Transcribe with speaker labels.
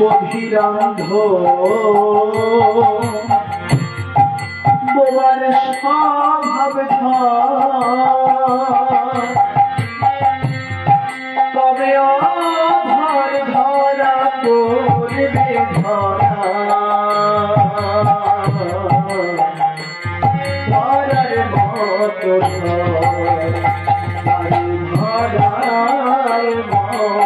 Speaker 1: অতিরান্ধ বোমার স্বভাব তবে অধর ধরা করবে ধরা। ধরার মতো ধর মতো।